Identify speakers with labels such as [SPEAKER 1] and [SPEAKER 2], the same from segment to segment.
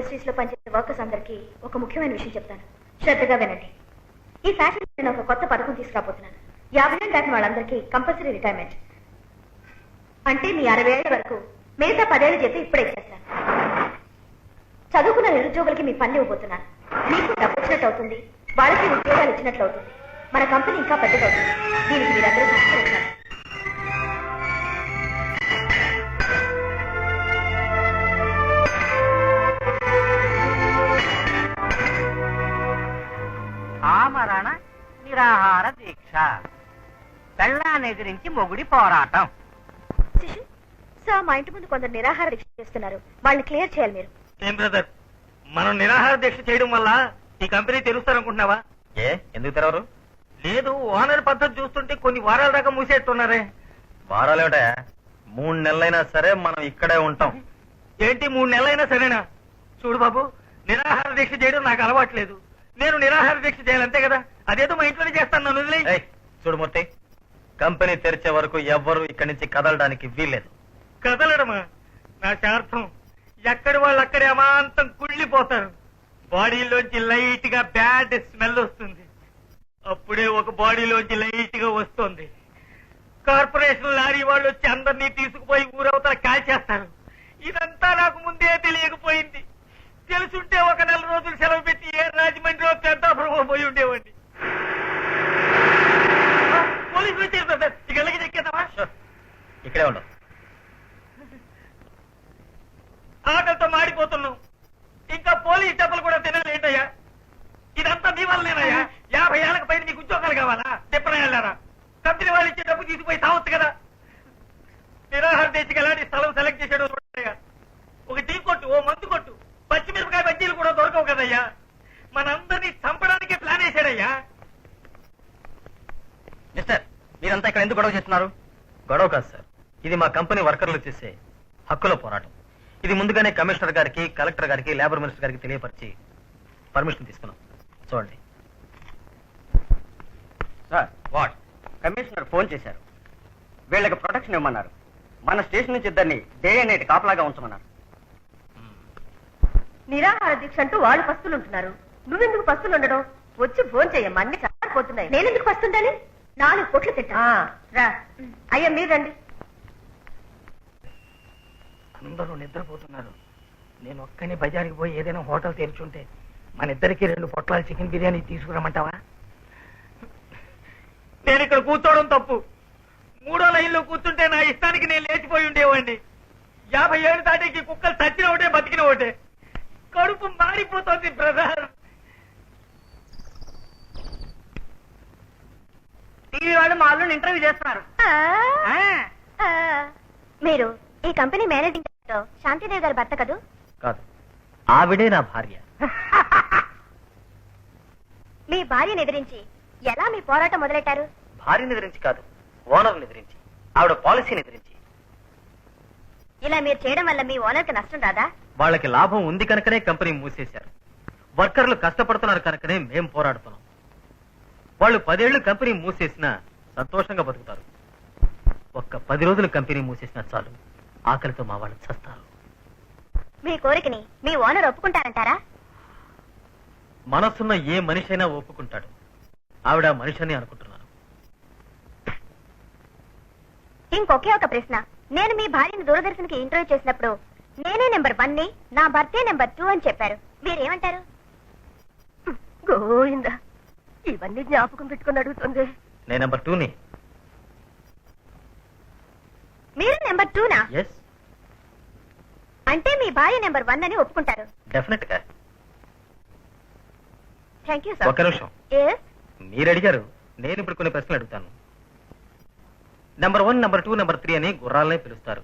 [SPEAKER 1] ఇండస్ట్రీస్లో పనిచేసే వర్కర్స్ అందరికీ ఒక ముఖ్యమైన విషయం చెప్తాను. శ్రద్ధగా వినండి. ఈ ఫ్యాషన్ నేను ఒక కొత్త పథకం తీసుకురాబోతున్నాను. యాభై ఏళ్ళు దాటిన వాళ్ళందరికీ కంపల్సరీ రిటైర్మెంట్. అంటే మీ అరవై ఏళ్ళ వరకు మిగతా పదేళ్ళు చెప్పి ఇప్పుడే ఇచ్చేస్తాను. చదువుకున్న నిరుద్యోగులకి మీ పని ఇవ్వబోతున్నాను. మీకు డబ్బు వచ్చినట్టు అవుతుంది. వాళ్ళకి ఉద్యోగాలు ఇచ్చినట్లు అవుతుంది. మన కంపెనీ ఇంకా పెద్దదవుతుంది. దీనికి మీరందరూ సహకరించాలి
[SPEAKER 2] దీక్ష పెళ్ళాన్ని ఎదిరించి మొగుడి పోరాటం.
[SPEAKER 1] శిశు సార్ మా ఇంటి ముందు కొందరు నిరాహార దీక్ష చేస్తున్నారు. వాళ్ళని క్లియర్ చేయాలి మీరు.
[SPEAKER 3] ఏం బ్రదర్? మనం నిరాహార దీక్ష చేయడం వల్ల ఈ కంపెనీ తెలుస్తారనుకుంటున్నావా
[SPEAKER 4] ఏ? ఎందుకు తెరవరు?
[SPEAKER 3] లేదు ఓనర్ పద్ధతి చూస్తుంటే కొన్ని వారాల దాకా మూసేట్టున్నారే.
[SPEAKER 4] వారాలేమిటా మూడు నెలలైనా సరే మనం ఇక్కడే ఉంటాం.
[SPEAKER 3] ఏంటి మూడు నెలలైనా సరేనా? చూడు బాబు నిరాహార దీక్ష చేయడం నాకు అలవాట్లేదు నేను నిరాహార దీక్ష చేయాలి అంతే కదా? అదేదో మా ఇంట్లోనే చేస్తాను నన్ను వదిలేయ్.
[SPEAKER 4] ఏయ్ కంపెనీ తెరిచే వరకు ఎవ్వరు ఇక్కడి నుంచి కదలడానికి వీల్లేదు.
[SPEAKER 3] కదలడమా? నా శార్థం ఎక్కడి వాళ్ళు అక్కడే అమాంతం కుళ్ళిపోతారు. బాడీలోంచి లైట్గా బ్యాడ్ స్మెల్ వస్తుంది. అప్పుడే ఒక బాడీలోంచి లైట్గా వస్తుంది. కార్పొరేషన్ లారీ వాళ్ళు వచ్చి అందరినీ తీసుకుపోయి ఊరవతల కాల్చేస్తారు ఇదంతా నాకు ముందే తెలియకపోయింది. తెలుసుంటే ఒక నెల రోజులు సెలవు పెట్టి ఏ రాజమండ్రిలో పెద్దాపురం పోయి ఉండేవాడిని. పోలీసులు వచ్చారు బ్రదర్ ఇక ఎలాగ చెక్కేద్దామా?
[SPEAKER 4] ఇక్కడే ఉండవు
[SPEAKER 3] ఆకలితో మాడిపోతున్నాం. ఇంకా పోలీస్ డబ్బులు కూడా తినలేంటయ్యా ఇదంతా మీ వల్లనేనయ్యా? యాభై ఏళ్ళకి పైన మీకు ఉద్యోగాలు కావాలా? చెప్పనయ్యారా కంపెనీ వాళ్ళు ఇచ్చే డబ్బు తీసుకుపోయి తావచ్చు కదా. నిరాహార దేశకి ఎలాంటి స్థలం సెలెక్ట్ చేసాడో చూడయ్యా ఒక టీ కొట్టు ఓ మందు కొట్టు పచ్చిమిరపకాయ బజ్జీలు కూడా దొరకవు కదయ్యా. మనందరినీ చంపడానికే ప్లాన్ వేసాడయ్యా
[SPEAKER 4] మిస్టర్ మీరంతా ఇక్కడ ఎందుకు గొడవ చేస్తున్నారు? గొడవ కాదు సార్. ఇది మా కంపెనీ వర్కర్లు చేసే హక్కుల పోరాటం. ఇది ముందుగానే కమిషనర్ గారికి కలెక్టర్ గారికి లేబర్ మినిస్టర్ గారికి తెలియపరిచి పర్మిషన్ తీసుకున్నాం. చూడండి.
[SPEAKER 2] Sir
[SPEAKER 4] what?
[SPEAKER 2] కమిషనర్ ఫోన్ చేశారు. వీళ్ళకి ప్రొటెక్షన్ ఇవ్వమన్నారు. మన స్టేషన్ నుంచి ఇద్దరిని డే అండ్ నైట్ కాపలాగా ఉంచమన్నారు.
[SPEAKER 1] నిరాహార దీక్ష అంటూ వాళ్ళు పస్తులు ఉంటున్నారు నువ్వెందుకు పస్తులు ఉండడం వచ్చి ఫోన్ చెయ్యమ్మా అన్ని చాలిపోతున్నాయి నేనెందుకు పస్తుండాలి నాలుగు కోట్లు తిట్టా రా. అయ్యా మీరు రండి.
[SPEAKER 3] అందరూ నిద్రపోతున్నారు. నేను ఒక్కని బజార్కి పోయి ఏదైనా హోటల్ తెరిచుంటే మన ఇద్దరికి రెండు పొట్లాలు చికెన్ బిర్యానీ తీసుకురమ్మంటావా? నేను ఇక్కడ కూర్చోవడం తప్పు. మూడో లైన్లో కూర్చుంటే నా ఇష్టానికి నేను లేచిపోయి ఉండేవాడిని. యాభై ఏడు దాటికి కుక్కలు చచ్చిన ఒకటే బతికిన ఒకటే. కడుపు మారిపోతుంది బ్రదర్.
[SPEAKER 2] టీవీ వాళ్ళు మా అల్లుని ఇంటర్వ్యూ చేస్తున్నారు.
[SPEAKER 1] మీరు ఈ కంపెనీ మేనేజింగ్ డైరెక్టర్ శాంతిదేవి గారి భర్త కదూ?
[SPEAKER 4] కాదు. ఆవిడే నా భార్య.
[SPEAKER 1] మీ భార్యను ఎదిరించి ఎలా మీ పోరాటం మొదలెట్టారు?
[SPEAKER 4] భార్యని ఎదిరించి కాదు ఓనర్ని ఎదిరించి ఆవిడ పాలసీని ఎదిరించి.
[SPEAKER 1] ఇలా మీరు చేయడం వల్ల మీ ఓనర్కి నష్టం రాదా?
[SPEAKER 4] వాళ్ళకి లాభం ఉంది కనుకనే కంపెనీ మూసేశారు. వర్కర్లు కష్టపడుతున్నారు కనుకనే మేం పోరాడుతున్నాం. వాళ్ళు పదేళ్ళు కంపెనీ మూసేసినా సంతోషంగా బతుకుతారు. ఒక్క పది రోజులు కంపెనీ మూసేసినా చాలు. ఆకలితో మా వాళ్ళు చస్తారు.
[SPEAKER 1] మీ కోరికని మీ ఓనర్ ఒప్పుకుంటారంటారా?
[SPEAKER 4] మనసున్న ఏ మనిషి అయినా ఒప్పుకుంటాడు. ఆవిడ మనిషి అని అనుకుంటున్నాను.
[SPEAKER 1] ఇంకొకే ఒక ప్రశ్న. నేను మీ భార్యను దూరదర్శన్కి ఇంటర్వ్యూ చేసినప్పుడు నేనే నెంబర్ వన్ని నా భర్తే నెంబర్ టూ అని చెప్పారు. మీరేమంటారు? గోవిందా ఇవన్నీ జ్ఞాపకం పెట్టుకుని అడుగుతుంది.
[SPEAKER 4] నేను నెంబర్ టూని.
[SPEAKER 1] మీరు నెంబర్ టూనా?
[SPEAKER 4] ఎస్
[SPEAKER 1] అంటే మీ భార్య నెంబర్ వన్ అని ఒప్పుకుంటారు.
[SPEAKER 4] డెఫినెట్గా.
[SPEAKER 1] థ్యాంక్ యూ
[SPEAKER 4] ఒక్క నిమిషం.
[SPEAKER 1] ఎస్
[SPEAKER 4] మీరు అడిగారు నేను ఇప్పుడు కొన్ని ప్రశ్నలు అడుగుతాను. Number one number two number three అని గుర్రాలనే పిలుస్తారు.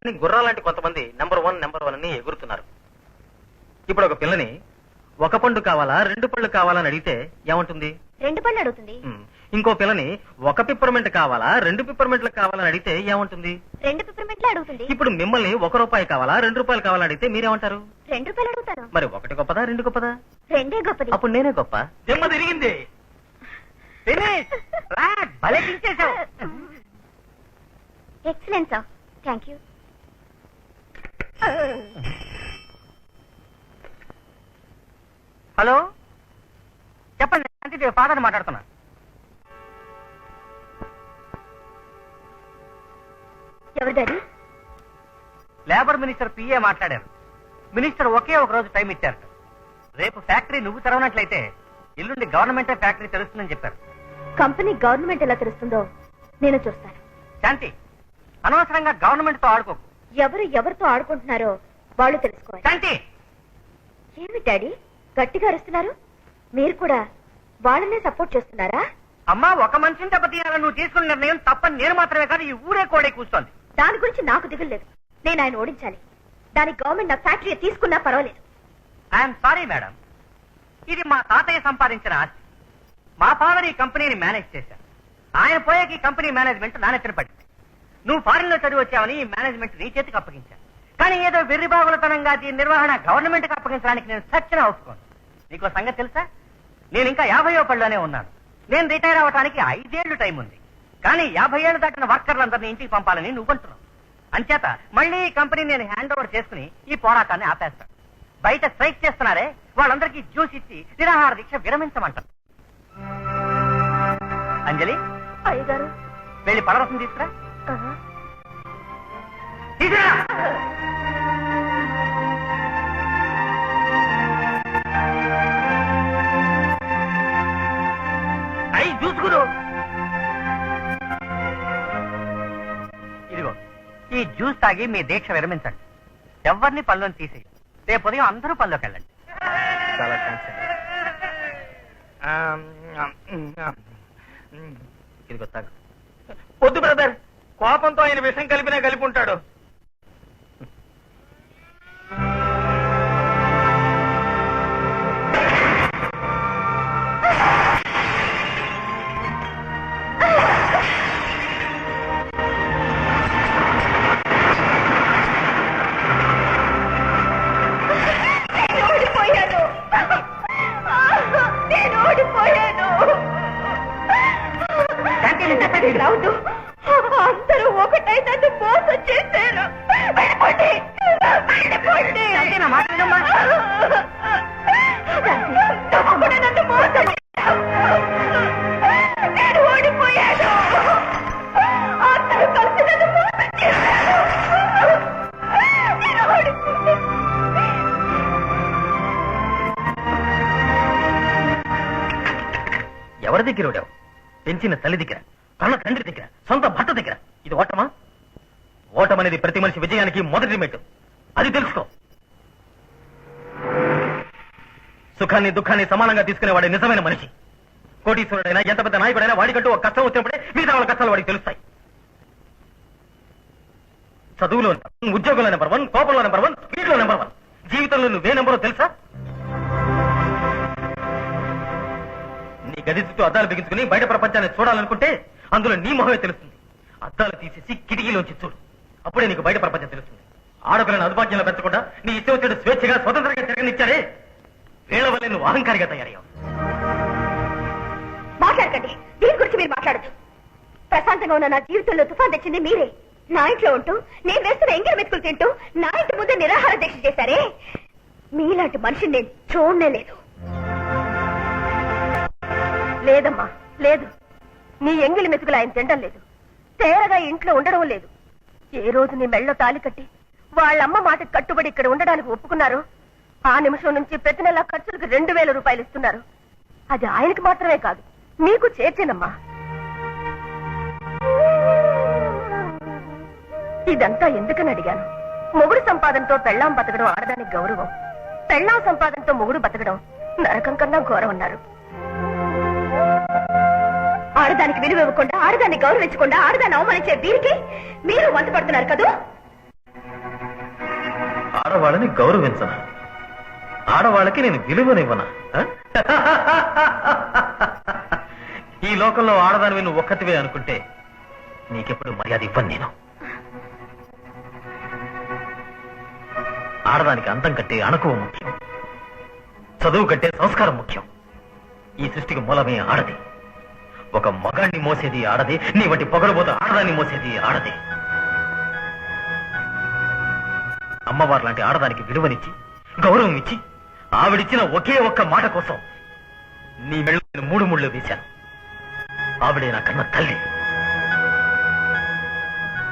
[SPEAKER 4] కానీ గుర్రాలంటే కొంతమంది నెంబర్ వన్ నెంబర్ వన్ అని ఎగురుతున్నారు. ఇప్పుడు ఒక పిల్లని ఒక పండు కావాలా రెండు పళ్ళు కావాలా అని అడిగితే ఏమంటుంది?
[SPEAKER 1] రెండు పళ్ళు అడుగుతుంది.
[SPEAKER 4] ఇంకో పిల్లని ఒక పిప్పర్మెంట్ కావాలా రెండు పిప్పర్మెంట్లు కావాలని అడిగితే ఏమంటుంది?
[SPEAKER 1] రెండు పిప్పర్మెంట్లు అడుగుతుంది.
[SPEAKER 4] ఇప్పుడు మిమ్మల్ని ఒక రూపాయి కావాలా రెండు రూపాయలు కావాలని అడిగితే మీరేమంటారు?
[SPEAKER 1] రెండు రూపాయలు అడుగుతాను
[SPEAKER 4] మరి ఒకటి గొప్పదా రెండు గొప్పదా?
[SPEAKER 1] రెండే గొప్పది.
[SPEAKER 4] అప్పుడు నేనే గొప్ప.
[SPEAKER 3] దిమ్మ తిరిగింది.
[SPEAKER 1] Sir thank you
[SPEAKER 2] hello? చెప్పండి శాంతి ఫాదర్ మాట్లాడుతున్నా.
[SPEAKER 1] ఎవరు డాడీ?
[SPEAKER 2] లేబర్ మినిస్టర్ పిఏ మాట్లాడారు. మినిస్టర్ ఒకే ఒక రోజు టైం ఇచ్చారు రేపు ఫ్యాక్టరీ నువ్వు తెరవనట్లయితే ఎల్లుండి గవర్నమెంటే ఫ్యాక్టరీ తెరుస్తుందని చెప్పారు.
[SPEAKER 1] కంపెనీ గవర్నమెంట్ ఎలా తెలుస్తుందో నేను చూస్తాను.
[SPEAKER 2] శాంతి అనవసరంగా గవర్నమెంట్తో ఆడుకోకు.
[SPEAKER 1] ఎవరు ఎవరితో ఆడుకుంటున్నారో వాళ్ళు తెలుసుకోవాలి.
[SPEAKER 2] శాంతి!
[SPEAKER 1] ఏమి డాడీ? గట్టిగా అరుస్తున్నారు? మీరు కూడా వాళ్ళనే సపోర్ట్ చేస్తున్నారా?
[SPEAKER 2] అమ్మా ఒక మనిషిని దెబ్బతీయాలని నువ్వు తీసుకున్న నిర్ణయం తప్పని నేను మాత్రమే కాదు ఈ ఊరే కోడే కూర్చోంది
[SPEAKER 1] దాని గురించి నాకు దిగులు లేదు. నేను ఆయన ఓడించాలి. దానికి గవర్నమెంట్ నా ఫ్యాక్టరీ తీసుకున్నా పర్వాలేదు.
[SPEAKER 2] I'm sorry madam. ఇది మా తాతయ్య సంపాదించిన ఆస్తి. మా ఫాదర్ ఈ కంపెనీని మేనేజ్ చేశారు. ఆయన పోయాక ఈ కంపెనీ మేనేజ్మెంట్ నా నెత్తిన పడింది. నువ్వు ఫారిన్లో చదివి వచ్చావని ఈ మేనేజ్మెంట్ నీ చేతికి అప్పగించాను. కానీ ఏదో వెర్రిబాగులతనంగా దీని నిర్వహణ గవర్నమెంట్కి అప్పగించడానికి నేను సచ్చిన ఒప్పుకోను నీకు సంగతి తెలుసా? నేను ఇంకా యాభైయో పళ్ళలోనే ఉన్నాను. నేను రిటైర్ అవ్వడానికి ఐదేళ్ళు టైం ఉంది. కానీ యాభై ఏళ్ళు దాటిన వర్కర్లందరినీ ఇంటికి పంపాలని నువ్వంటున్నావు అంచేత మళ్ళీ ఈ కంపెనీ నేను హ్యాండ్ ఓవర్ చేసుకుని ఈ పోరాటాన్ని ఆపేస్తాను. బయట స్ట్రైక్ చేస్తున్నారే వాళ్ళందరికీ జ్యూస్ ఇచ్చి నిరాహార దీక్ష విరమించమంటారు. అంజలి
[SPEAKER 1] అయ్యగారు.
[SPEAKER 2] వెళ్ళి. తీసుకురా. జ్యూస్ తాగి మీ దీక్ష విరమించండి. ఎవరిని పనిలోని తీసేయి. రేపు ఉదయం అందరూ పనిలోకి వెళ్ళండి.
[SPEAKER 4] చాలా థ్యాంక్స్
[SPEAKER 3] వద్దు బ్రదర్ కోపంతో ఆయన విషం కలిపినా కలిపి ఉంటాడు
[SPEAKER 4] ఎవరి దగ్గర ఓడావు పెంచిన తల్లి దగ్గర కన్న తండ్రి దగ్గర సొంత భర్త దగ్గర. ఇది ఓటమా? ఓటం అనేది ప్రతి మనిషి విజయానికి మొదటి మెట్టు అది తెలుసుకో. సుఖాన్ని దుఃఖాన్ని సమానంగా తీసుకునేవాడే నిజమైన మనిషి. కోటీశ్వరుడైనా ఎంత పెద్ద నాయకుడైనా వాడికంటూ ఒక కష్టం వచ్చినప్పుడే మిగతా వాళ్ళ కష్టాలు వాడికి తెలుస్తాయి. చదువులో ఉద్యోగంలో నెంబర్ వన్ కోపంలో నెంబర్ వన్ స్పీడ్లో నెంబర్ వన్ జీవితంలో నువ్వే నెంబరో తెలుసా? గది చుట్టూ అద్దాలు బిగించుకుని బయట ప్రపంచాన్ని చూడాలనుకుంటే అందులో నీ మొహమే తెలుస్తుంది. అద్దాలు తీసేసి కిటికీలోంచి చూడు. అప్పుడే నీకు బయట ప్రపంచం తెలుస్తుంది. ఆడపిల్లని అదుపాజ్యంలో పెంచకుండా నీ ఇష్టం వచ్చాడు స్వేచ్ఛగా స్వతంత్రంగా తిరగనిచ్చారే. వీళ్ళ వల్లే నువ్వు అహంకారిగా తయారయ్యావు.
[SPEAKER 1] మాట్లాడకండి. దీని గురించి మీరు మాట్లాడచ్చు. ప్రశాంతంగా ఉన్న నా జీవితంలో తుఫాన్ తెచ్చింది మీరే. నా ఇంట్లో ఉంటూ నేను వేస్తున్న ఎంగిర మెతుకులు తింటూ నా ఇంటి ముందే నిరాహార దీక్ష చేశారే. మీలాంటి మనిషిని నేను చూడనే లేదు. లేదమ్మా లేదు. నీ ఎంగిలి మెతుకులు ఆయన తినడం లేదు. తేరగా ఇంట్లో ఉండడం లేదు. ఏ రోజు నీ మెళ్ళో తాలి కట్టి వాళ్ళమ్మ మాట కట్టుబడి ఇక్కడ ఉండడానికి ఒప్పుకున్నారు ఆ నిమిషం నుంచి ప్రతి నెల ఖర్చులకు రెండు వేల రూపాయలు ఇస్తున్నారు. అది ఆయనకి మాత్రమే కాదు మీకు చేర్చేనమ్మా. ఇదంతా ఎందుకని అడిగాను? మొగుడు సంపాదనతో పెళ్ళాం బతకడం ఆడదానికి గౌరవం. పెళ్ళాం సంపాదనతో మొగుడు బతకడం నరకం కన్నా ఘోరం అన్నారు. ఆడదానికి విలువ ఇవ్వకుండా ఆడదాన్ని గౌరవించకుండా ఆడదాన్ని అవమానించే వీరికి మీరు వంత పడుతున్నారు కదూ?
[SPEAKER 4] ఆడవాళ్ళని గౌరవించనా? ఆడవాళ్ళకి నేను విలువనివ్వనా? ఈ లోకంలో ఆడదానివి నువ్వు ఒక్కటివే అనుకుంటే నీకెప్పుడు మర్యాద ఇవ్వను నేను. ఆడదానికి అంతం కట్టే అణకువ ముఖ్యం. చదువు కట్టే సంస్కారం ముఖ్యం. ఈ సృష్టికి మూలమే ఆడది. ఒక మగాన్ని మోసేది ఆడది నీ వంటి పొగరబోత ఆడదాన్ని మోసేది ఆడది. అమ్మవారు లాంటి ఆడదానికి విలువనిచ్చి గౌరవం ఇచ్చి ఆవిడిచ్చిన ఒకే ఒక్క మాట కోసం నీ మెళ్ళు నేను మూడు ముళ్ళు వేశాను. ఆవిడే నా కన్న తల్లి.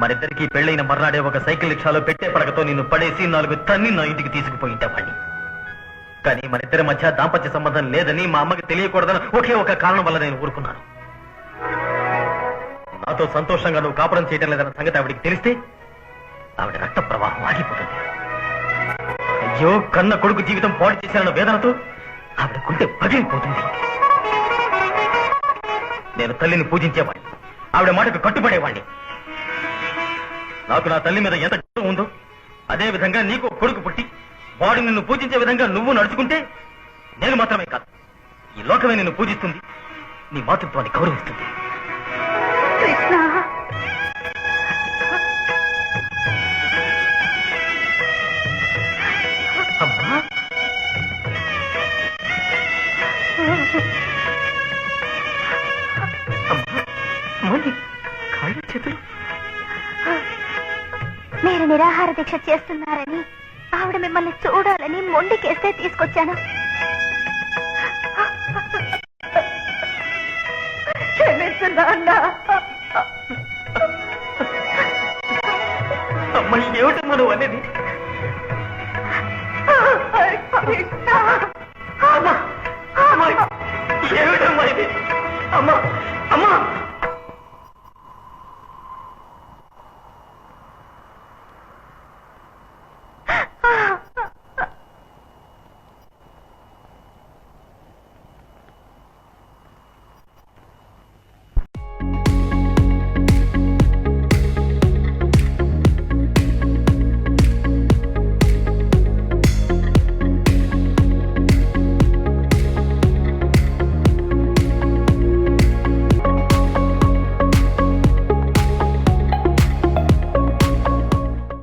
[SPEAKER 4] మరిద్దరికీ పెళ్ళైన మర్నాడే ఒక సైకిల్ రిక్షాలో పెట్టే పడకతో నిన్ను పడేసి నాలుగు తన్ని నా ఇంటికి తీసుకుపోయింటేవాణ్ణి కానీ మనిద్దరి మధ్య దాంపత్య సంబంధం లేదని మా అమ్మకి తెలియకూడదని ఒకే ఒక కారణం వల్ల నేను ఊరుకున్నాను. నాతో సంతోషంగా నువ్వు కాపురం చేయడం లేదన్న సంగతి ఆవిడికి తెలిస్తే ఆవిడ రక్త ప్రవాహం ఆగిపోతుంది. అయ్యో కన్న కొడుకు జీవితం పాడు చేశానన్న వేదనతో ఆవిడ గుండె పగిలిపోతుంది. నేను తల్లిని పూజించేవాడిని ఆవిడ మాటకు కట్టుబడేవాడిని నాకు నా తల్లి మీద ఎంత గౌరవం ఉందో అదే విధంగా నీకు కొడుకు పుట్టి వాడు నిన్ను పూజించే విధంగా నువ్వు నడుచుకుంటే నేను మాత్రమే కాదు ఈ లోకమే నిన్ను పూజిస్తుంది నీ మాతృత్వాన్ని గౌరవిస్తుంది.
[SPEAKER 1] కృష్ణ.
[SPEAKER 4] అమ్మా. అమ్మా. మళ్ళీ కాళ్ళు చేతులు.
[SPEAKER 1] మీరు నిరాహార దీక్ష చేస్తున్నారని ఆవిడ మిమ్మల్ని చూడాలని మొండికేస్తే తీసుకొచ్చాను. క్షమించు నాన్న.
[SPEAKER 4] అమ్మాయి ఏమిటమ్మా నువ్వు అనేది. అమ్మా అమ్మా ఏమిటమ్మా ఇది. అమ్మా అమ్మా.